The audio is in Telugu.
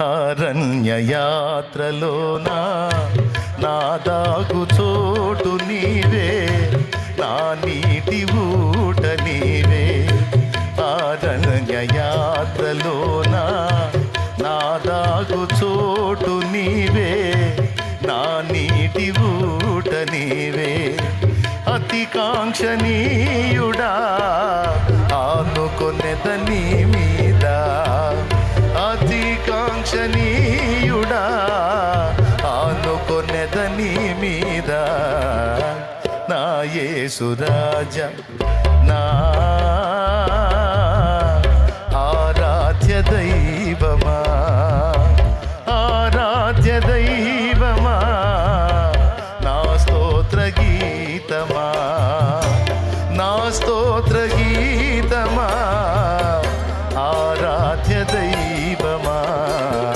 అరణ్య నాదాగు చోటు నీవే నా నీటి ఊట నీవే. అరణ్య నాదాగు చోటు నీవే నా నీటి ఊట నీవే. అతి కాంక్షణీయుడా ఆనుకొనెద నీ జగనీయుడా ఆనుకొనెదని మీద నా యేసురాజ నా ఆరాధ్య దైవమా? ఆరాధ్య దైవమా? నా స్తోత్ర గీతమా? నా స్తోత్ర గీతమా? ఆరాధ్య దైవమా?